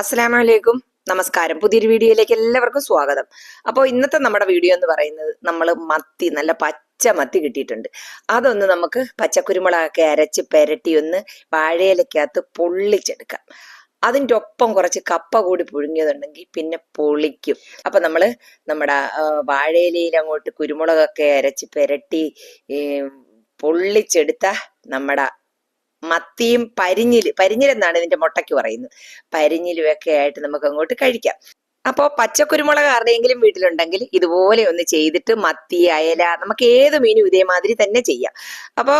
അസ്സലാമലൈക്കും. നമസ്കാരം. പുതിയൊരു വീഡിയോയിലേക്ക് എല്ലാവർക്കും സ്വാഗതം. അപ്പോൾ ഇന്നത്തെ നമ്മുടെ വീഡിയോ എന്ന് പറയുന്നത് നമ്മൾ മത്തി നല്ല പച്ച മത്തി കിട്ടിയിട്ടുണ്ട്. അതൊന്ന് നമുക്ക് പച്ചക്കുരുമുളകൊക്കെ അരച്ച് പെരട്ടി ഒന്ന് വാഴയിലക്കകത്ത് പൊള്ളിച്ചെടുക്കാം. അതിന്റെ ഒപ്പം കുറച്ച് കപ്പ കൂടി പുഴുങ്ങിയതുണ്ടെങ്കിൽ പിന്നെ പൊളിക്കും. അപ്പം നമ്മൾ നമ്മുടെ വാഴയിലയിൽ അങ്ങോട്ട് കുരുമുളകൊക്കെ അരച്ച് പെരട്ടി പൊള്ളിച്ചെടുത്ത നമ്മുടെ മത്തിയും പരിഞ്ഞിൽ പരിഞ്ഞിലെന്നാണ് ഇതിന്റെ മുട്ടയ്ക്ക് പറയുന്നത്. പരിഞ്ഞിലും ഒക്കെ ആയിട്ട് നമുക്ക് അങ്ങോട്ട് കഴിക്കാം. അപ്പോൾ പച്ചക്കുരുമുളക് ആരുടെയെങ്കിലും വീട്ടിലുണ്ടെങ്കിൽ ഇതുപോലെ ഒന്ന് ചെയ്തിട്ട് മത്തി അയല നമുക്ക് ഏത് മീനും ഇതേമാതിരി തന്നെ ചെയ്യാം. അപ്പോൾ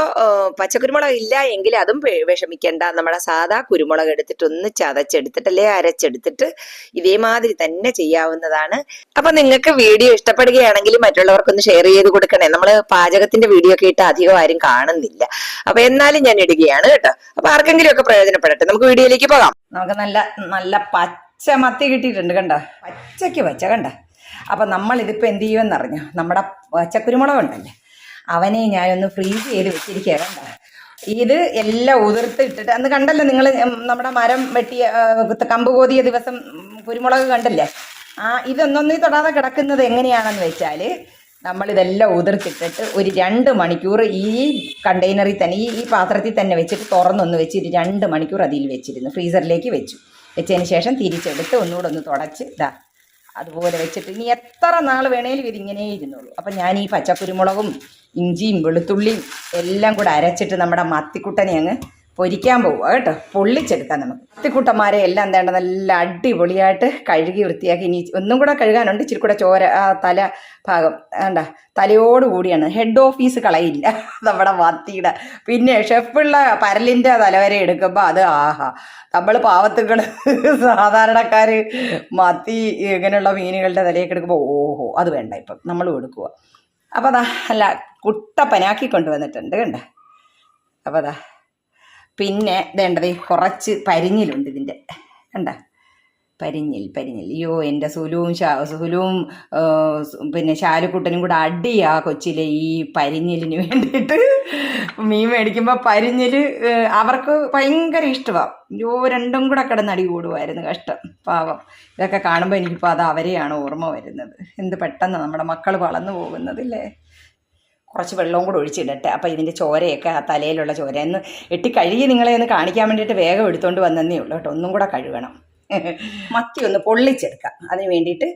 പച്ചക്കുരുമുളക് ഇല്ല എങ്കിൽ അതും വിഷമിക്കേണ്ട. നമ്മുടെ സാധാ കുരുമുളക് എടുത്തിട്ട് ഒന്ന് ചതച്ചെടുത്തിട്ട് അല്ലെ അരച്ചെടുത്തിട്ട് ഇതേമാതിരി തന്നെ ചെയ്യാവുന്നതാണ്. അപ്പൊ നിങ്ങൾക്ക് വീഡിയോ ഇഷ്ടപ്പെടുകയാണെങ്കിൽ മറ്റുള്ളവർക്കൊന്ന് ഷെയർ ചെയ്ത് കൊടുക്കണേ. നമ്മൾ പാചകത്തിന്റെ വീഡിയോ ഒക്കെ ഇട്ട് അധികം ആരും കാണുന്നില്ല. അപ്പൊ എന്നാലും ഞാൻ ഇടുകയാണ് കേട്ടോ. അപ്പൊ ആർക്കെങ്കിലും ഒക്കെ പ്രയോജനപ്പെടട്ടെ. നമുക്ക് വീഡിയോയിലേക്ക് പോകാം. നമുക്ക് നല്ല നല്ല പച്ച മത്തി കിട്ടിയിട്ടുണ്ട് കണ്ട? പച്ചയ്ക്ക് പച്ച കണ്ട? അപ്പം നമ്മൾ ഇതിപ്പോൾ എന്ത് ചെയ്യുമെന്ന് അറിഞ്ഞു നമ്മുടെ പച്ചക്കുരുമുളക് ഉണ്ടല്ലേ അവനെ ഞാനൊന്ന് ഫ്രീസ് ചെയ്ത് വെച്ചിരിക്കുക കണ്ട? ഇത് എല്ലാം ഉതിർത്ത് ഇട്ടിട്ട് അന്ന് കണ്ടല്ലോ നിങ്ങൾ നമ്മുടെ മരം വെട്ടിയ കമ്പ് കോതിയ ദിവസം കുരുമുളക് കണ്ടില്ലേ? ആ ഇതൊന്നൊന്നീ തൊടാതെ കിടക്കുന്നത് എങ്ങനെയാണെന്ന് വെച്ചാൽ നമ്മളിതെല്ലാം ഉതിർത്തിട്ടിട്ട് ഒരു രണ്ട് മണിക്കൂർ ഈ കണ്ടെയ്നറിൽ തന്നെ ഈ പാത്രത്തിൽ തന്നെ വെച്ചിട്ട് തുറന്നൊന്ന് വെച്ച് ഒരു രണ്ട് മണിക്കൂർ അതിൽ വെച്ചിരുന്നു ഫ്രീസറിലേക്ക് വെച്ചു. വെച്ചതിന് ശേഷം തിരിച്ചെടുത്ത് ഒന്നുകൂടെ ഒന്ന് തുടച്ച് ഇതാ. അതുപോലെ വെച്ചിട്ട് ഇനി എത്ര നാൾ വേണേലും ഇതിങ്ങനെ ഇരുന്നുള്ളൂ. അപ്പം ഞാൻ ഈ പച്ചക്കുരുമുളകും ഇഞ്ചിയും വെളുത്തുള്ളിയും എല്ലാം കൂടെ അരച്ചിട്ട് നമ്മുടെ മത്തിക്കുട്ടനെ അങ്ങ് പൊരിക്കാൻ പോവുക കേട്ടോ. പൊള്ളിച്ചെടുക്കാം നമുക്ക്. മത്തിക്കുട്ടന്മാരെ എല്ലാം വേണ്ട നല്ല അടിപൊളിയായിട്ട് കഴുകി വൃത്തിയാക്കി. ഇനി ഒന്നും കൂടെ കഴുകാനുണ്ട്. ഇച്ചിരി കൂടെ ചോര ആ തല ഭാഗം വേണ്ട തലയോട് കൂടിയാണ്. Head office കളയില്ല. നമ്മുടെ വത്തിയുടെ. പിന്നെ ഷെഫുള്ള പരലിന്റെ തലവരെ എടുക്കുമ്പോൾ അത് ആഹാ. നമ്മൾ പാവത്തുകൾ സാധാരണക്കാർ മത്തി ഇങ്ങനെയുള്ള മീനുകളുടെ തലയൊക്കെ എടുക്കുമ്പോൾ ഓഹോ അത് വേണ്ട ഇപ്പം. നമ്മൾ കൊടുക്കുക അപ്പോൾ അതാ അല്ല കുട്ടപ്പനാക്കി കൊണ്ടുവന്നിട്ടുണ്ട് കണ്ട? അപ്പോൾ അതാ പിന്നെ വേണ്ടത് കുറച്ച് പരിഞ്ഞിലുണ്ട് ഇതിന്റെ. കണ്ട? പരിഞ്ഞിൽ പരിഞ്ഞിൽ. അയ്യോ എന്റെ സുലുവും സുലുവും പിന്നെ ശാലുക്കുട്ടനും കൂടെ അടിയാ കൊച്ചിലെ ഈ പരിഞ്ഞിലിന് വേണ്ടിയിട്ട്. മീൻ മേടിക്കുമ്പോൾ പരിഞ്ഞിൽ അവർക്ക് ഭയങ്കര ഇഷ്ടമാണ് അയ്യോ രണ്ടും കൂടെ കിടന്ന് അടി കൂടുമായിരുന്നു കഷ്ടം പാവം. ഇതൊക്കെ കാണുമ്പോൾ എനിക്കിപ്പോൾ അത് അവരെയാണ് ഓർമ്മ വരുന്നത്. എന്ത് പെട്ടെന്ന് നമ്മുടെ മക്കൾ വളർന്നു പോകുന്നതില്ലേ? കുറച്ച് വെള്ളവും കൂടെ ഒഴിച്ചിടട്ടെ. അപ്പോൾ ഇതിന്റെ ചോരയൊക്കെ ആ തലയിലുള്ള ചോര. എന്ന് എട്ടി കഴുകി നിങ്ങളെ ഒന്ന് കാണിക്കാൻ വേണ്ടിയിട്ട് വേഗം എടുത്തുകൊണ്ട് വന്നതേ ഉള്ളൂ കേട്ടോ. ഒന്നും കൂടെ കഴുകണം. മത്തി ഒന്ന് പൊള്ളിച്ചെടുക്കാം. അതിന് വേണ്ടിയിട്ട്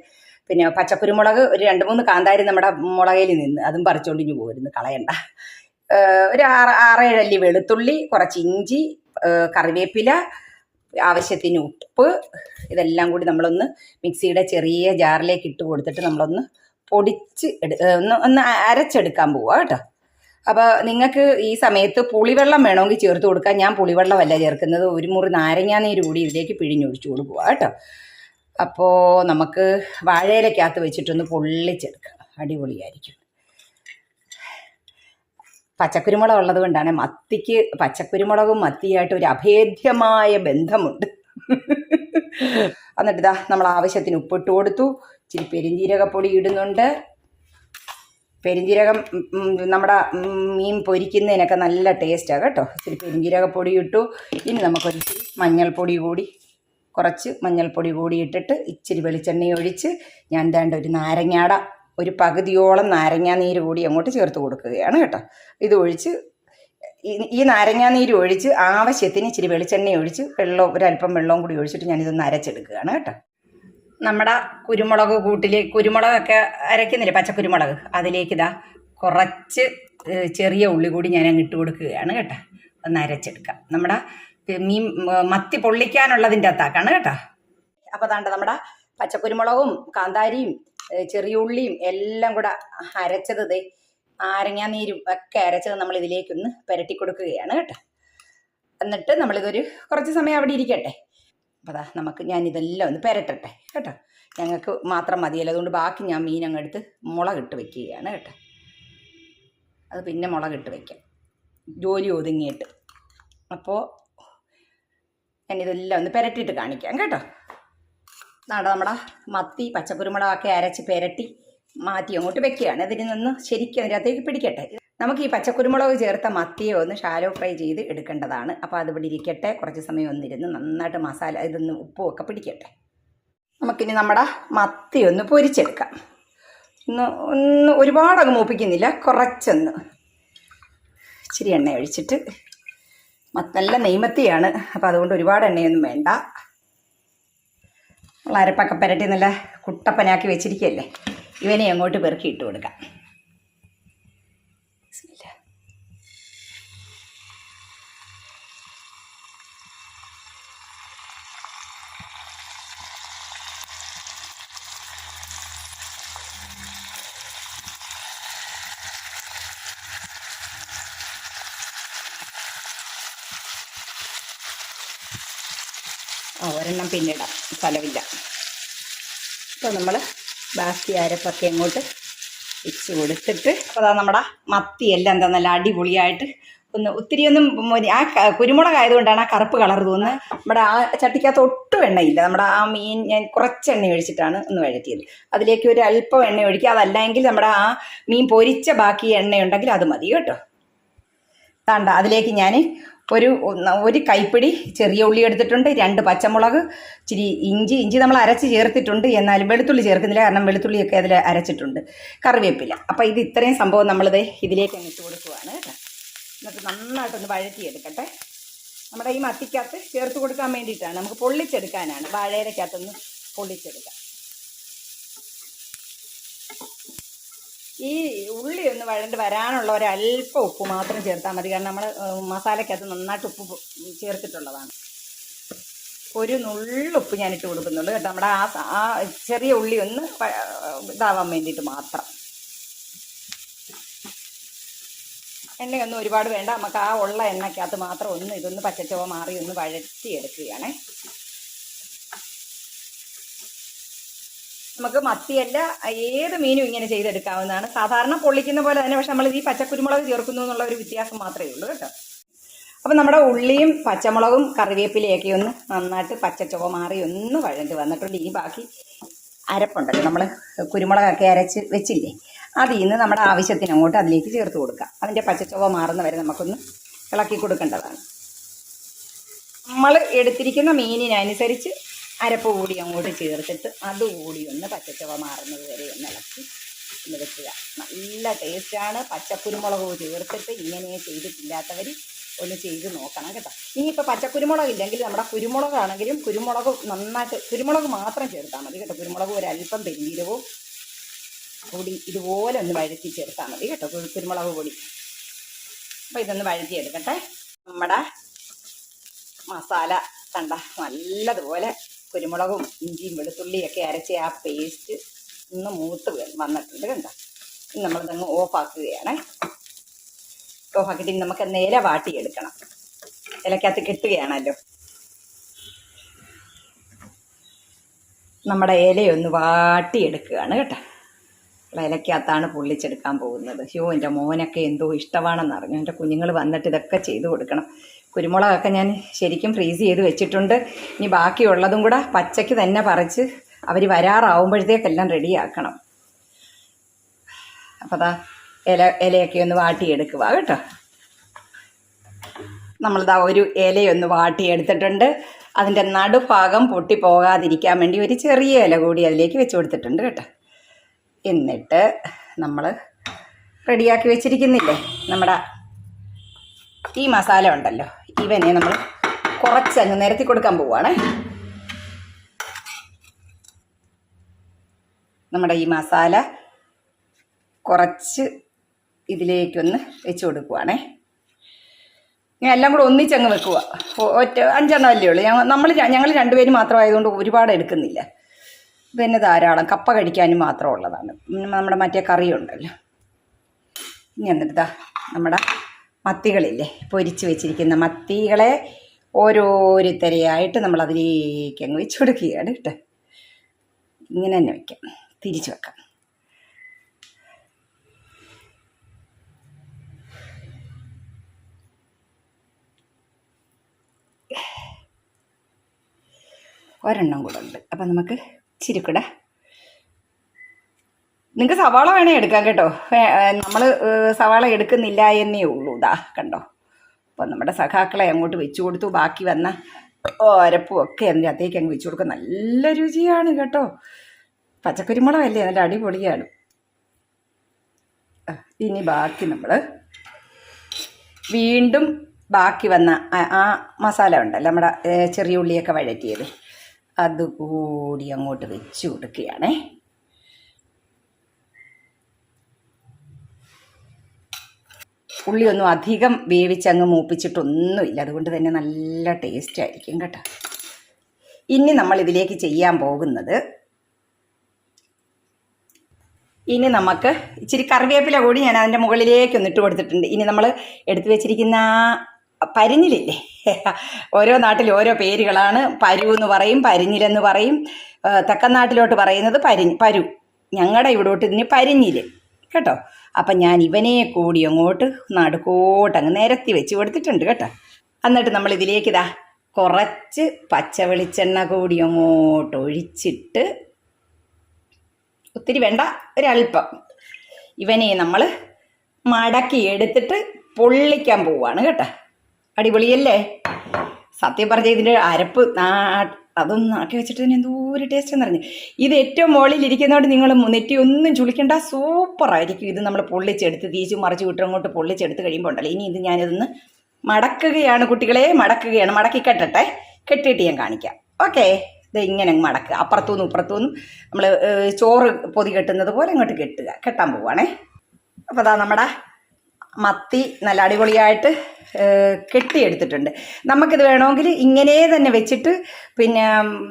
പിന്നെ പച്ചക്കുരുമുളക് ഒരു രണ്ട് മൂന്ന് കാന്താരി നമ്മുടെ മുളകയിൽ നിന്ന് അതും പറിച്ചുകൊണ്ട് ഇനി പോകരുന്ന് കളയണ്ട ഒരു ആറ് ആറേഴല്ലി വെളുത്തുള്ളി കുറച്ച് ഇഞ്ചി കറിവേപ്പില ആവശ്യത്തിന് ഉപ്പ്. ഇതെല്ലാം കൂടി നമ്മളൊന്ന് മിക്സിയുടെ ചെറിയ ജാറിലേക്ക് ഇട്ട് കൊടുത്തിട്ട് നമ്മളൊന്ന് പൊടിച്ച് എടു ഒന്ന് ഒന്ന് അരച്ചെടുക്കാൻ പോവുക കേട്ടോ. അപ്പോൾ നിങ്ങൾക്ക് ഈ സമയത്ത് പുളിവെള്ളം വേണമെങ്കിൽ ചേർത്ത് കൊടുക്കാം. ഞാൻ പുളിവെള്ളമല്ല ചേർക്കുന്നത്. ഒരു മുറി നാരങ്ങാനീര് കൂടി ഇതിലേക്ക് പിഴിഞ്ഞൊഴിച്ചു കൊടുക്കുക കേട്ടോ. അപ്പോൾ നമുക്ക് വാഴയിലക്കകത്ത് വെച്ചിട്ടൊന്ന് പൊള്ളിച്ചെടുക്കാം. അടിപൊളിയായിരിക്കും. പച്ചക്കുരുമുളക് ഉള്ളത് കൊണ്ടാണ് മത്തിക്ക് പച്ചക്കുരുമുളകും മത്തിയായിട്ട് ഒരു അഭേദ്യമായ ബന്ധമുണ്ട്. എന്നിട്ട് ഇതാ നമ്മൾ ആവശ്യത്തിന് ഉപ്പിട്ട് കൊടുത്തു. ഇച്ചിരി പെരിഞ്ജീരകപ്പൊടി ഇടുന്നുണ്ട്. പെരിഞ്ജീരകം നമ്മുടെ മീൻ പൊരിക്കുന്നതിനൊക്കെ നല്ല ടേസ്റ്റാണ് കേട്ടോ. ഇച്ചിരി പെരിഞ്ജീരകപ്പൊടി ഇട്ടു. ഇനി നമുക്കൊരു മഞ്ഞൾപ്പൊടി കൂടി കുറച്ച് മഞ്ഞൾപ്പൊടി കൂടി ഇട്ടിട്ട് ഇച്ചിരി വെളിച്ചെണ്ണ ഒഴിച്ച് ഞാൻ ദാണ്ട് ഒരു നാരങ്ങാട ഒരു പകുതിയോളം നാരങ്ങാ നീര് കൂടി അങ്ങോട്ട് ചേർത്ത് കൊടുക്കുകയാണ് കേട്ടോ. ഇത് ഒഴിച്ച് ഈ- നാരങ്ങാനീര് നാരങ്ങാ നീര് ഒഴിച്ച് ആവശ്യത്തിന് ഇച്ചിരി വെളിച്ചെണ്ണ ഒഴിച്ച് വെള്ളം ഒരല്പം വെള്ളവും കൂടി ഒഴിച്ചിട്ട് ഞാനിതൊന്ന് അരച്ചെടുക്കുകയാണ് കേട്ടോ. നമ്മുടെ കുരുമുളക് കൂട്ടിൽ കുരുമുളകൊക്കെ അരയ്ക്കുന്നില്ലേ? പച്ചക്കുരുമുളക്. അതിലേക്ക് ഇതാ കുറച്ച് ചെറിയ ഉള്ളി കൂടി ഞാൻ അങ്ങ് ഇട്ട് കൊടുക്കുകയാണ് കേട്ടോ. ഒന്ന് അരച്ചെടുക്കാം നമ്മുടെ മീൻ മത്തി പൊള്ളിക്കാനുള്ളതിന്റെ അകത്താക്കാണ് കേട്ടോ. അപ്പോൾ അതാണ്ട് നമ്മുടെ പച്ചക്കുരുമുളകും കാന്താരിയും ചെറിയ ഉള്ളിയും എല്ലാം കൂടെ അരച്ചത് നാരങ്ങാനീരും ഒക്കെ അരച്ചത് നമ്മൾ ഇതിലേക്കൊന്ന് പുരട്ടി കൊടുക്കുകയാണ് കേട്ടോ. എന്നിട്ട് നമ്മളിതൊരു കുറച്ച് സമയം അവിടെ ഇരിക്കട്ടെ. അപ്പോൾ അതാ നമുക്ക് ഞാൻ ഇതെല്ലാം ഒന്ന് പെരട്ടട്ടെ കേട്ടോ. ഞങ്ങൾക്ക് മാത്രം മതിയല്ലോ. അതുകൊണ്ട് ബാക്കി ഞാൻ മീൻ അങ്ങ് എടുത്ത് മുളകിട്ട് വെക്കുകയാണ് കേട്ടോ. അത് പിന്നെ മുളകിട്ട് വയ്ക്കാം ജോലി ഒതുങ്ങിയിട്ട്. അപ്പോൾ ഞാനിതെല്ലാം ഒന്ന് പെരട്ടിയിട്ട് കാണിക്കാം കേട്ടോ. നാട നമ്മുടെ മത്തി പച്ചക്കുരുമുളകൊക്കെ അരച്ച് പെരട്ടി മാറ്റി അങ്ങോട്ട് വെക്കുകയാണ്. അതിൽ നിന്ന് ശരിക്കും അതിനകത്തേക്ക് പിടിക്കട്ടെ. നമുക്ക് ഈ പച്ചക്കുരുമുളക് ചേർത്ത മത്തിയെ ഒന്ന് ഷാലോ ഫ്രൈ ചെയ്ത് എടുക്കേണ്ടതാണ്. അപ്പോൾ അത് ഇവിടെ ഇരിക്കട്ടെ. കുറച്ച് സമയം ഒന്നിരുന്ന് നന്നായിട്ട് മസാല ഇതൊന്ന് ഉപ്പും ഒക്കെ പിടിക്കട്ടെ. നമുക്കിനി നമ്മുടെ മത്തി ഒന്ന് പൊരിച്ചെടുക്കാം. ഒന്ന് ഒന്ന് ഒരുപാടങ്ങ് മൂപ്പിക്കുന്നില്ല. കുറച്ചൊന്ന് ഇച്ചിരി എണ്ണ ഒഴിച്ചിട്ട്. നല്ല നെയ്മത്തിയാണ്. അപ്പോൾ അതുകൊണ്ട് ഒരുപാട് എണ്ണയൊന്നും വേണ്ട. നമ്മൾ അരപ്പൊക്കെ നല്ല കുട്ടപ്പനാക്കി വെച്ചിരിക്കുകയല്ലേ? ഇവനെ അങ്ങോട്ട് പെറുക്കി ഇട്ട് കൊടുക്കാം. ഒരെണ്ണം പിന്നിടാം. ഫലമില്ല അപ്പോൾ നമ്മൾ ബാക്കി അരപ്പൊക്കെ അങ്ങോട്ട് വെച്ച് കൊടുത്തിട്ട് അപ്പോൾ അതാ നമ്മുടെ മത്തി എല്ലാം എന്താ നല്ല അടിപൊളിയായിട്ട് ഒന്ന് ഒത്തിരി ഒന്നും ആ കുരുമുളക് ആയതുകൊണ്ടാണ് ആ കറുപ്പ് കളർ തോന്നുന്നത്. നമ്മുടെ ആ ചട്ടിക്കകത്ത് ഒട്ടും എണ്ണയില്ല. നമ്മുടെ ആ മീൻ ഞാൻ കുറച്ച് എണ്ണ ഒഴിച്ചിട്ടാണ് ഒന്ന് വഴറ്റിയത്. അതിലേക്ക് ഒരു അല്പം എണ്ണ ഒഴിക്കുക. അതല്ലെങ്കിൽ നമ്മുടെ ആ മീൻ പൊരിച്ച ബാക്കി എണ്ണയുണ്ടെങ്കിൽ അത് മതി കേട്ടോ. താണ്ട അതിലേക്ക് ഞാൻ ഒരു ഒരു കൈപ്പിടി ചെറിയ ഉള്ളി എടുത്തിട്ടുണ്ട് രണ്ട് പച്ചമുളക് ഇച്ചിരി ഇഞ്ചി ഇഞ്ചി നമ്മൾ അരച്ച് ചേർത്തിട്ടുണ്ട് എന്നാലും വെളുത്തുള്ളി ചേർക്കുന്നില്ല കാരണം വെളുത്തുള്ളിയൊക്കെ അതിൽ അരച്ചിട്ടുണ്ട്. കറിവേപ്പില. അപ്പോൾ ഇത് ഇത്രയും സംഭവം നമ്മളിത് ഇതിലേക്ക് ഇട്ട് കൊടുക്കുവാണ് എന്നിട്ട് നന്നായിട്ടൊന്ന് വഴറ്റിയെടുക്കട്ടെ. നമ്മുടെ ഈ മത്തിക്കകത്ത് ചേർത്ത് കൊടുക്കാൻ വേണ്ടിയിട്ടാണ്. നമുക്ക് പൊള്ളിച്ചെടുക്കാനാണ്. വാഴയിലക്കകത്തൊന്ന് പൊള്ളിച്ചെടുക്കാം. ഈ ഉള്ളി ഒന്ന് വഴണ്ട് വരാനുള്ള ഒരല്പം ഉപ്പ് മാത്രം ചേർത്താൽ മതി. കാരണം നമ്മൾ മസാലയ്ക്കകത്ത് നന്നായിട്ട് ഉപ്പ് ചേർത്തിട്ടുള്ളതാണ്. ഒരു നുള്ളുപ്പ് ഞാൻ ഇട്ട് കൊടുക്കുന്നുള്ളൂ കേട്ടോ. നമ്മുടെ ആ ആ ചെറിയ ഉള്ളി ഒന്ന് ഇതാവാൻ വേണ്ടിയിട്ട് മാത്രം. എണ്ണയൊന്നും ഒരുപാട് വേണ്ട. നമുക്ക് ആ ഉള്ള എണ്ണയ്ക്കകത്ത് മാത്രം ഒന്ന് ഇതൊന്ന് പച്ചച്ചുവ മാറി ഒന്ന് വഴറ്റി വഴറ്റിയെടുക്കുകയാണേ. നമുക്ക് മത്തിയല്ല ഏത് മീനും ഇങ്ങനെ ചെയ്തെടുക്കാവുന്നതാണ്. സാധാരണ പൊള്ളിക്കുന്ന പോലെ തന്നെ പക്ഷെ നമ്മൾ ഈ പച്ചക്കുരുമുളക് ചേർക്കുന്നു എന്നുള്ള ഒരു വ്യത്യാസം മാത്രമേ ഉള്ളൂ കേട്ടോ. അപ്പം നമ്മുടെ ഉള്ളിയും പച്ചമുളകും കറിവേപ്പിലയൊക്കെ ഒന്ന് നന്നായിട്ട് പച്ച ചുവ മാറി ഒന്ന് വഴണ്ട് വന്നിട്ടുണ്ട്. ഇനി ബാക്കി അരപ്പുണ്ടല്ലോ. നമ്മൾ കുരുമുളകൊക്കെ അരച്ച് വെച്ചില്ലേ? അതിൽ നിന്ന് നമ്മുടെ ആവശ്യത്തിന് അങ്ങോട്ട് അതിലേക്ക് ചേർത്ത് കൊടുക്കാം. അതിന്റെ പച്ചച്ചുവ മാറുന്ന വരെ നമുക്കൊന്ന് ഇളക്കി കൊടുക്കേണ്ടതാണ്. നമ്മൾ എടുത്തിരിക്കുന്ന മീനിനനുസരിച്ച് അരപ്പ് കൂടി അങ്ങോട്ട് ചേർത്തിട്ട് അതുകൂടി ഒന്ന് പച്ചച്ചവ മാറുന്നത് വരെ ഒന്ന് ഇളക്കി വെക്കുക നല്ല ടേസ്റ്റാണ് പച്ചക്കുരുമുളക് ചേർത്തിട്ട് ഇങ്ങനെ ചെയ്തിട്ടില്ലാത്തവർ ഒന്ന് ചെയ്ത് നോക്കണം കേട്ടോ. ഇനി ഇനിയിപ്പോൾ പച്ചക്കുരുമുളക് ഇല്ലെങ്കിൽ നമ്മുടെ കുരുമുളകാണെങ്കിലും കുരുമുളക് നന്നായിട്ട് കുരുമുളക് മാത്രം ചേർത്താൽ മതി കേട്ടോ. കുരുമുളക് ഒരല്പം പെരുംജീരകവും കൂടി ഇതുപോലെ ഒന്ന് വഴറ്റി ചേർത്താൽ മതി കേട്ടോ. കുരുമുളക് പൊടി. അപ്പോൾ ഇതൊന്ന് വഴറ്റിയെടുക്കട്ടെ നമ്മുടെ മസാല കണ്ട നല്ലതുപോലെ കുരുമുളകും ഇഞ്ചിയും വെളുത്തുള്ളിയൊക്കെ അരച്ച ആ പേസ്റ്റ് ഇന്ന് മൂത്ത് വന്നിട്ടുണ്ട് കണ്ട? ഇനി നമ്മളിതങ്ങ് ഓഫാക്കുകയാണ് ഓഫാക്കിയിട്ട് ഇനി നമുക്ക് നേരെ വാട്ടിയെടുക്കണം. ഇലക്കകത്ത് കിട്ടുകയാണല്ലോ. നമ്മുടെ ഇലയൊന്ന് വാട്ടിയെടുക്കുകയാണ് കേട്ടോ. ഇലക്കകത്താണ് പൊള്ളിച്ചെടുക്കാൻ പോകുന്നത്. അയ്യോ എന്റെ മോനൊക്കെ എന്തോ ഇഷ്ടമാണെന്ന് അറിഞ്ഞു. എന്റെ കുഞ്ഞുങ്ങൾ വന്നിട്ട് ഇതൊക്കെ ചെയ്തു കൊടുക്കണം. കുരുമുളകൊക്കെ ഞാൻ ശരിക്കും ഫ്രീസ് ചെയ്ത് വെച്ചിട്ടുണ്ട്. ഇനി ബാക്കിയുള്ളതും കൂടെ പച്ചയ്ക്ക് തന്നെ പറിച്ച് അവർ വരാറാവുമ്പോഴത്തേക്കെല്ലാം റെഡിയാക്കണം. അപ്പോൾ അതാ ഇല ഇലയൊക്കെ ഒന്ന് വാട്ടിയെടുക്കുക കേട്ടോ. നമ്മളിതാ ഒരു ഇലയൊന്ന് വാട്ടിയെടുത്തിട്ടുണ്ട്. അതിന്റെ നടുഭാഗം പൊട്ടിപ്പോകാതിരിക്കാൻ വേണ്ടി ഒരു ചെറിയ ഇല കൂടി അതിലേക്ക് വെച്ച് കൊടുത്തിട്ടുണ്ട് കേട്ടോ. എന്നിട്ട് നമ്മൾ റെഡിയാക്കി വെച്ചിരിക്കുന്നില്ലേ? നമ്മുടെ ഈ മസാല ഉണ്ടല്ലോ. ഇവനെ നമ്മൾ കുറച്ചങ്ങ് നിരത്തി കൊടുക്കാൻ പോവുകയാണേ നമ്മുടെ ഈ മസാല കുറച്ച് ഇതിലേക്കൊന്ന് വെച്ച് കൊടുക്കുവാണേ. ഞാൻ എല്ലാം കൂടെ ഒന്നിച്ചങ്ങ് വെക്കുക ഒറ്റ അഞ്ചെണ്ണം അല്ലേ ഉള്ളൂ. ഞങ്ങൾ നമ്മൾ ഞങ്ങൾ രണ്ടുപേരും മാത്രമായതുകൊണ്ട് ഒരുപാട് എടുക്കുന്നില്ല. പിന്നെ ധാരാളം കപ്പ കഴിക്കാനും മാത്രമുള്ളതാണ് നമ്മുടെ മറ്റേ കറിയുണ്ടല്ലോ. ഇനി എന്നിട്ടാ നമ്മുടെ മത്തികളില്ലേ? പൊരിച്ച് വെച്ചിരിക്കുന്ന മത്തികളെ ഓരോരുത്തരെയായിട്ട് നമ്മൾ അതിലേക്ക് അങ്ങ് വെച്ച് കൊടുക്കുകയാണ് കേട്ടോ. ഇങ്ങനെ തന്നെ വെക്കാം. തിരിച്ചു വെക്കാം. ഒരെണ്ണം കൂടെ ഉണ്ട്. അപ്പം നമുക്ക് ഇച്ചിരി കൂടെ നിങ്ങൾക്ക് സവാള വേണേ എടുക്കാം കേട്ടോ. നമ്മൾ സവാള എടുക്കുന്നില്ല എന്നേ ഉള്ളൂ. ഇതാ കണ്ടോ? അപ്പോൾ നമ്മുടെ സഖാക്കളെ അങ്ങോട്ട് വെച്ചു കൊടുത്തു. ബാക്കി വന്ന ഓരപ്പും ഒക്കെ അതിന്റെ അകത്തേക്ക് അങ്ങ് വെച്ചു കൊടുക്കും. നല്ല രുചിയാണ് കേട്ടോ. പച്ചക്കുരുമുളകല്ലേ? നല്ല അടിപൊളിയാണ്. ഇനി ബാക്കി നമ്മൾ വീണ്ടും ബാക്കി വന്ന ആ- മസാല ഉണ്ടല്ലോ. നമ്മുടെ ചെറിയ ഉള്ളിയൊക്കെ വഴറ്റിയത്. അതുകൂടി അങ്ങോട്ട് വെച്ച് കൊടുക്കുകയാണേ. ഉള്ളിയൊന്നും അധികം വേവിച്ചങ്ങ് മൂപ്പിച്ചിട്ടൊന്നുമില്ല. അതുകൊണ്ട് തന്നെ നല്ല ടേസ്റ്റ് ആയിരിക്കും കേട്ടോ. ഇനി നമ്മൾ ഇതിലേക്ക് ചെയ്യാൻ പോകുന്നത് ഇനി നമുക്ക് ഇച്ചിരി കറിവേപ്പില കൂടി ഞാൻ അതിന്റെ മുകളിലേക്ക് ഒന്നിട്ട് കൊടുത്തിട്ടുണ്ട്. ഇനി നമ്മൾ എടുത്തു വെച്ചിരിക്കുന്ന പരിഞ്ഞിലില്ലേ? ഓരോ നാട്ടിൽ ഓരോ പേരുകളാണ്. പരു എന്ന് പറയും പരിഞ്ഞിലെന്ന് പറയും. തെക്കൻ നാട്ടിലോട്ട് പറയുന്നത് പരി പരു. ഞങ്ങളുടെ ഇവിടോട്ട് ഇതിന് പരിഞ്ഞിൽ. കേട്ടോ? അപ്പം ഞാൻ ഇവനെ കൂടി അങ്ങോട്ട് നടുക്കോട്ട് അങ്ങ് നിരത്തി വെച്ച് കൊടുത്തിട്ടുണ്ട് കേട്ടോ. എന്നിട്ട് നമ്മൾ ഇതിലേക്ക് ഇതാ കുറച്ച് പച്ച വെളിച്ചെണ്ണ കൂടി അങ്ങോട്ട് ഒഴിച്ചിട്ട് ഒത്തിരി വേണ്ട ഒരല്പം ഇവനെ നമ്മൾ മടക്കി എടുത്തിട്ട് പൊള്ളിക്കാൻ പോവാണ് കേട്ടോ. അടിപൊളിയല്ലേ? സത്യം പറഞ്ഞ ഇതിന്റെ അരപ്പ് അതൊന്നും ആക്കി വെച്ചിട്ട് തന്നെ എന്തോ ഒരു ടേസ്റ്റ് എന്ന് പറഞ്ഞു ഇത് ഏറ്റവും മുകളിൽ ഇരിക്കുന്നതുകൊണ്ട് നിങ്ങൾ നെറ്റി ഒന്നും ചുളിക്കണ്ട. സൂപ്പറായിരിക്കും ഇത് നമ്മൾ പൊള്ളിച്ചെടുത്ത് തീച്ചു മറിച്ച് വിട്ട് അങ്ങോട്ട് പൊള്ളിച്ചെടുത്ത് കഴിയുമ്പോൾ ഉണ്ടല്ലോ. ഇനി ഇത് ഞാനിതൊന്ന് മടക്കുകയാണ് കുട്ടികളെ മടക്കുകയാണ്. മടക്കി കെട്ടട്ടെ. കെട്ടിയിട്ട് ഞാൻ കാണിക്കാം. ഓക്കെ ഇത് ഇങ്ങനെ മടക്കുക അപ്പുറത്തുനിന്നും ഇപ്പുറത്തുനിന്നും നമ്മൾ ചോറ് പൊതി കെട്ടുന്നത് പോലെ അങ്ങോട്ട് കെട്ടുക. കെട്ടാൻ പോവുകയാണേ അപ്പോൾ അതാ നമ്മുടെ മത്തി നല്ല അടിപൊളിയായിട്ട് കെട്ടിയെടുത്തിട്ടുണ്ട്. നമുക്കിത് വേണമെങ്കിൽ ഇങ്ങനെ തന്നെ വെച്ചിട്ട് പിന്നെ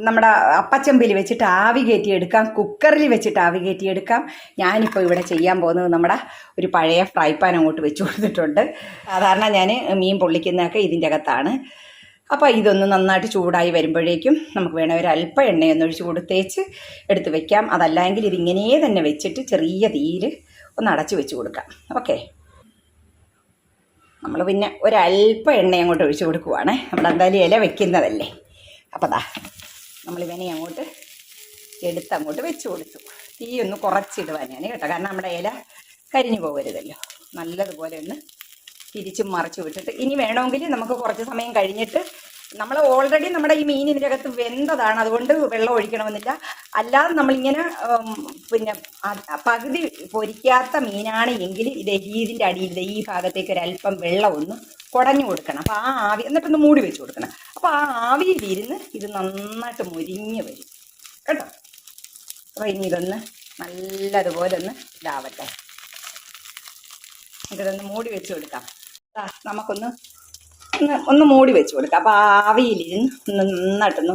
നമ്മുടെ അപ്പച്ചമ്പിൽ വെച്ചിട്ട് ആവി കയറ്റിയെടുക്കാം. കുക്കറിൽ വെച്ചിട്ട് ആവി കയറ്റിയെടുക്കാം. ഞാനിപ്പോൾ ഇവിടെ ചെയ്യാൻ പോകുന്നത് നമ്മുടെ ഒരു പഴയ ഫ്രൈ പാൻ അങ്ങോട്ട് വെച്ച് കൊടുത്തിട്ടുണ്ട്. സാധാരണ ഞാൻ മീൻ പൊള്ളിക്കുന്നതൊക്കെ ഇതിന്റെ അകത്താണ്. അപ്പോൾ ഇതൊന്ന് നന്നായിട്ട് ചൂടായി വരുമ്പോഴേക്കും നമുക്ക് വേണമെങ്കിൽ അല്പം എണ്ണയൊന്ന് ഒഴിച്ച് കൊടുത്തേച്ച് എടുത്ത് വെക്കാം. അതല്ലെങ്കിൽ ഇതിങ്ങനെ തന്നെ വെച്ചിട്ട് ചെറിയ തീയിൽ ഒന്ന് അടച്ച് വെച്ച് കൊടുക്കാം. ഓക്കെ. നമ്മൾ പിന്നെ ഒരല്പം എണ്ണ അങ്ങോട്ട് ഒഴിച്ചു കൊടുക്കുവാണേ. നമ്മൾ എന്തായാലും ഇല വെക്കുന്നതല്ലേ. അപ്പോൾ ദാ ഇവനെ അങ്ങോട്ട് എടുത്ത് അങ്ങോട്ട് വെച്ച് കൊടുത്തു. തീ ഒന്ന് കുറച്ചിടുവാൻ ഞാൻ കേട്ടോ. കാരണം നമ്മുടെ ഇല കരിഞ്ഞു പോകരുതല്ലോ. നല്ലതുപോലെ ഒന്ന് തിരിച്ചും മറിച്ച് വിട്ടിട്ട് ഇനി വേണമെങ്കിൽ നമുക്ക് കുറച്ച് സമയം കഴിഞ്ഞിട്ട് നമ്മൾ ഓൾറെഡി നമ്മുടെ ഈ മീൻ ഇതിന്റെ അകത്ത് വെന്തതാണ്. അതുകൊണ്ട് വെള്ളം ഒഴിക്കണമെന്നില്ല. അല്ലാതെ നമ്മളിങ്ങനെ പിന്നെ പകുതി പൊരിക്കാത്ത മീനാണ് എങ്കിൽ ഇത് ഇതിന്റെ അടിയിൽ ഈ ഭാഗത്തേക്ക് ഒരല്പം വെള്ളം ഒന്ന് കുടഞ്ഞു കൊടുക്കണം. അപ്പോൾ ആ ആവി എന്നിട്ടൊന്ന് മൂടി വെച്ച് കൊടുക്കണം. അപ്പോൾ ആ ആവിയിലിരുന്ന് ഇത് നന്നായിട്ട് മുരിഞ്ഞ് വരും. കേട്ടോ? അപ്പോൾ ഇനി ഇതൊന്ന് നല്ലതുപോലെ ഒന്ന് ഇതാവട്ടെ. നമുക്കിതൊന്ന് മൂടി വെച്ച് കൊടുക്കാം. നമുക്കൊന്ന് ഒന്ന് ഒന്ന് മൂടി വെച്ച് കൊടുക്കുക അപ്പോൾ ആവിയിലിരുന്ന് ഒന്ന് നന്നായിട്ടൊന്ന്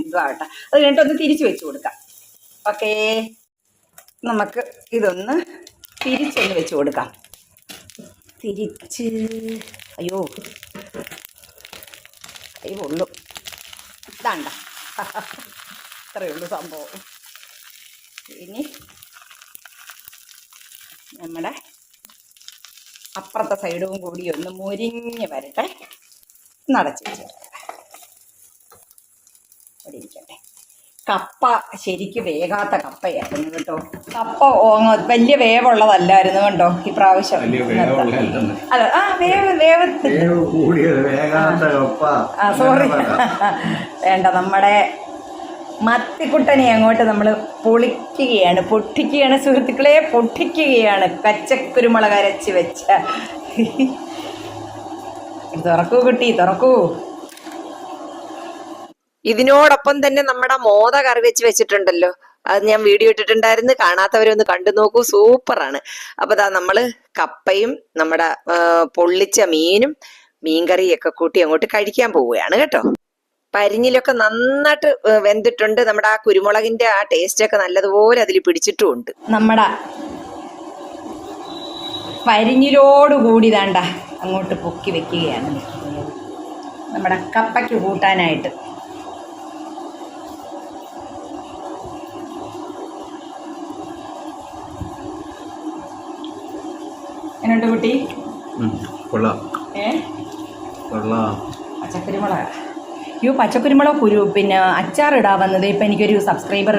ഇതാകട്ടെ. അത് കഴിഞ്ഞിട്ട് ഒന്ന് തിരിച്ച് വെച്ച് കൊടുക്കാം. ഓക്കേ. നമുക്ക് ഇതൊന്ന് തിരിച്ചൊന്ന് വെച്ച് കൊടുക്കാം. തിരിച്ച്. അയ്യോ. കൈ ഉള്ളു. ഇതാണ്ട. അത്രയേ ഉള്ളൂ സംഭവം. ഇനി നമ്മുടെ അപ്പുറത്തെ സൈഡും കൂടി ഒന്ന് മുരിഞ്ഞ് വരട്ടെ. നടച്ച്. അവിടെ ഇരിക്കട്ടെ കപ്പ ശരിക്ക് വേകാത്ത കപ്പയായിരുന്നു കേട്ടോ. കപ്പ ഓങ്ങ വലിയ വേവുള്ളതല്ലായിരുന്നു കണ്ടോ ഈ പ്രാവശ്യം? അല്ല ആ വേവ് വേവ്. ആ സോറി വേണ്ട നമ്മുടെ മത്തിക്കുട്ടനെ അങ്ങോട്ട് നമ്മൾ പൊളിക്കുകയാണ് പൊട്ടിക്കുകയാണ്. സുഹൃത്തുക്കളെ പൊട്ടിക്കുകയാണ്. പച്ചക്കുരുമുളക് അരച്ച് വെച്ച തുറക്കൂ കുട്ടി തുറക്കൂ. ഇതിനോടൊപ്പം തന്നെ നമ്മുടെ മോദ കറി വെച്ച് വെച്ചിട്ടുണ്ടല്ലോ. അത് ഞാൻ വീഡിയോ ഇട്ടിട്ടുണ്ടായിരുന്നു. കാണാത്തവരൊന്ന് കണ്ടു നോക്കൂ. സൂപ്പറാണ്. അപ്പൊ ദാ നമ്മൾ കപ്പയും നമ്മുടെ പൊള്ളിച്ച മീനും മീൻകറിയൊക്കെ കൂട്ടി അങ്ങോട്ട് കഴിക്കാൻ പോവുകയാണ് കേട്ടോ. പരിഞ്ഞിലൊക്കെ നന്നായിട്ട് വെന്തിട്ടുണ്ട്. നമ്മുടെ ആ കുരുമുളകിന്റെ ആ ടേസ്റ്റ് ഒക്കെ നല്ലതുപോലെ അതിൽ പിടിച്ചിട്ടുമുണ്ട്. നമ്മുടെ പരിഞ്ഞിലോടുകൂടി ദാണ്ട അങ്ങോട്ട് പൊക്കി വെക്കുകയാണ്. നമ്മുടെ കപ്പയ്ക്ക് കൂട്ടാനായിട്ട്. എന്നുണ്ട് കുട്ടി? പച്ചക്കുരുമുളക്. അയ്യോ പച്ചക്കുരുമുളക് കുരു. പിന്നെ അച്ചാർ ഇടാൻ വന്നത് ഇപ്പം എനിക്കൊരു സബ്സ്ക്രൈബർ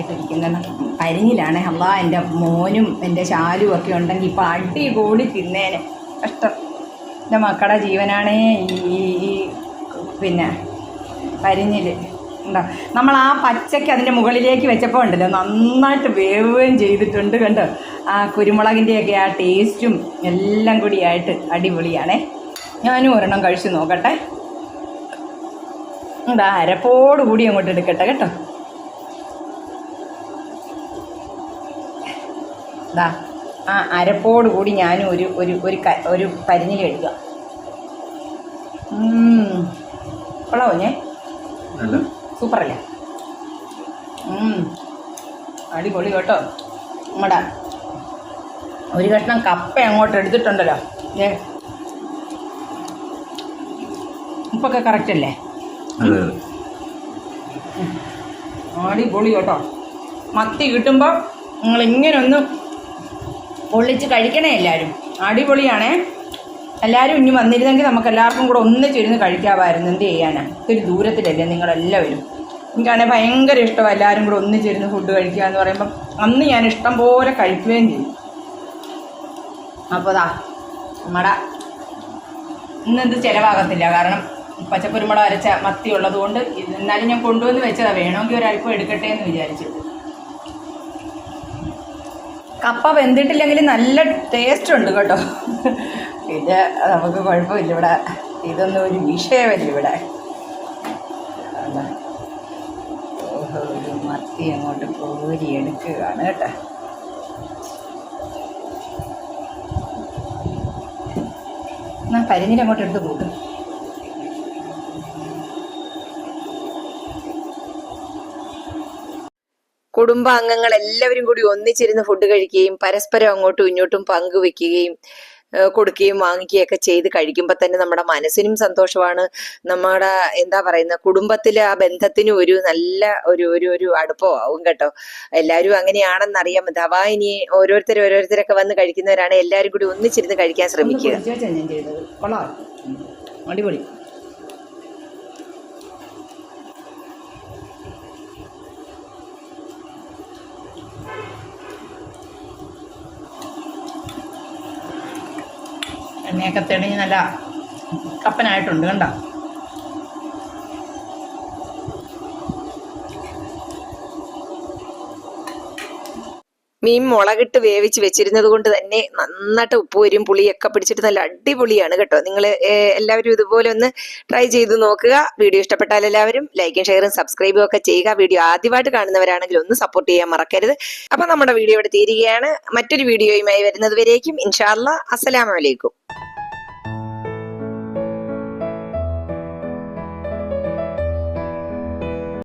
ഇട്ടിരിക്കുന്നത് അരിഞ്ഞിലാണ് അല്ലാ എന്റെ മോനും എന്റെ ശാലും ഒക്കെ ഉണ്ടെങ്കിൽ ഇപ്പം കൂടി തിന്നേനെ. കഷ്ടം. എന്റെ മക്കളുടെ ജീവനാണേ ഈ പിന്നെ കരിഞ്ഞിൽ ഉണ്ടോ? നമ്മൾ ആ പച്ചയ്ക്ക് അതിന്റെ മുകളിലേക്ക് വെച്ചപ്പോൾ ഉണ്ടല്ലോ നന്നായിട്ട് വേവുകയും ചെയ്തിട്ടുണ്ട് കണ്ടോ? ആ കുരുമുളകിന്റെയൊക്കെ ആ ടേസ്റ്റും എല്ലാം കൂടി ആയിട്ട് അടിപൊളിയാണേ. ഞാനും ഒരെണ്ണം കഴിച്ചു നോക്കട്ടെ. എന്താ അരപ്പോടുകൂടി അങ്ങോട്ട് എടുക്കട്ടെ കേട്ടോ. ദാ ആ അരപ്പോട് കൂടി ഞാനും ഒരു ഒരു ഒരു ക ഒരു കരിഞ്ഞിൽ എടുക്കുക. കൊള്ളാവോ ഞാൻ സൂപ്പറല്ലേ. അടിപൊളി കേട്ടോ. നമ്മുടെ ഒരു കഷ്ണം കപ്പ അങ്ങോട്ട് എടുത്തിട്ടുണ്ടല്ലോ. ഏ ഉപ്പൊക്കെ കറക്റ്റ് അല്ലേ? അടിപൊളി കേട്ടോ. മത്തി കിട്ടുമ്പോൾ നിങ്ങൾ ഇങ്ങനെ ഒന്ന് പൊള്ളിച്ച് കഴിക്കണേ എല്ലാവരും അടിപൊളിയാണേ. എല്ലാവരും ഇനി വന്നിരുന്നെങ്കിൽ നമുക്ക് എല്ലാവർക്കും കൂടെ ഒന്നിച്ചിരുന്ന് കഴിക്കാമായിരുന്നു. എന്ത് ചെയ്യാനാണ് ഇത്തിരി ദൂരത്തിലല്ലേ നിങ്ങളെല്ലാവരും. എനിക്കാണെങ്കിൽ ഭയങ്കര ഇഷ്ടമാണ് എല്ലാവരും കൂടെ ഒന്നിച്ചിരുന്ന് ഫുഡ് കഴിക്കുക എന്ന് പറയുമ്പം. അന്ന് ഞാൻ ഇഷ്ടം പോലെ കഴിക്കുകയും ചെയ്യും അപ്പോൾ ദാ നമ്മുടെ ഇന്നിത് ചിലവാകത്തില്ല. കാരണം പച്ചക്കുരുമുളക് അരച്ച മത്തി ഉള്ളതുകൊണ്ട് എന്നാലും ഞാൻ കൊണ്ടുവന്ന് വെച്ചതാണ് വേണമെങ്കിൽ ഒരല്പം എടുക്കട്ടെ എന്ന് വിചാരിച്ചു. കപ്പ വെന്തിട്ടില്ലെങ്കിൽ നല്ല ടേസ്റ്റ് ഉണ്ട് കേട്ടോ. പിന്നെ നമുക്ക് കുഴപ്പമില്ല ഇവിടെ. ഇതൊന്നും ഒരു വിഷയമല്ല ഇവിടെ. മത്തി അങ്ങോട്ട് കോരി എടുക്കുകയാണ് കേട്ടോ. എന്നാ പരിഞ്ഞിട്ട് അങ്ങോട്ട് എടുത്ത് കൂട്ടും. കുടുംബാംഗങ്ങൾ എല്ലാവരും കൂടി ഒന്നിച്ചിരുന്ന് ഫുഡ് കഴിക്കുകയും പരസ്പരം അങ്ങോട്ടും ഇങ്ങോട്ടും പങ്കുവെക്കുകയും കൊടുക്കുകയും വാങ്ങിക്കുകയും ഒക്കെ ചെയ്ത് കഴിക്കുമ്പോൾ തന്നെ നമ്മുടെ മനസ്സിനും സന്തോഷമാണ്. നമ്മുടെ എന്താ പറയുന്ന കുടുംബത്തിലെ ആ ബന്ധത്തിനും ഒരു നല്ല ഒരു ഒരു ഒരു അടുപ്പമാവും കേട്ടോ. എല്ലാവരും അങ്ങനെയാണെന്നറിയാം അഥവാ ഇനി ഓരോരുത്തർ ഓരോരുത്തരൊക്കെ വന്ന് കഴിക്കുന്നവരാണ് എല്ലാവരും കൂടി ഒന്നിച്ചിരുന്ന് കഴിക്കാൻ ശ്രമിക്കുക. അടിപൊളി. എണ്ണയൊക്കെ തെളിഞ്ഞ് നല്ല കപ്പനായിട്ടുണ്ട് കണ്ടോ? മീൻ മുളകിട്ട് വേവിച്ച് വെച്ചിരുന്നത് കൊണ്ട് തന്നെ നന്നായിട്ട് ഉപ്പുവരും പുളിയൊക്കെ പിടിച്ചിട്ട് നല്ല അടിപൊളിയാണ് കേട്ടോ. നിങ്ങൾ എല്ലാവരും ഇതുപോലെ ഒന്ന് ട്രൈ ചെയ്ത് നോക്കുക. വീഡിയോ ഇഷ്ടപ്പെട്ടാൽ എല്ലാവരും ലൈക്കും ഷെയറും സബ്സ്ക്രൈബും ഒക്കെ ചെയ്യുക. വീഡിയോ ആദ്യമായിട്ട് കാണുന്നവരാണെങ്കിൽ ഒന്ന് സപ്പോർട്ട് ചെയ്യാൻ മറക്കരുത്. അപ്പം നമ്മുടെ വീഡിയോ ഇവിടെ തീരുകയാണ്. മറ്റൊരു വീഡിയോയുമായി വരുന്നത് വരേക്കും. ഇൻഷാല്ല അസ്സലാമലൈക്കും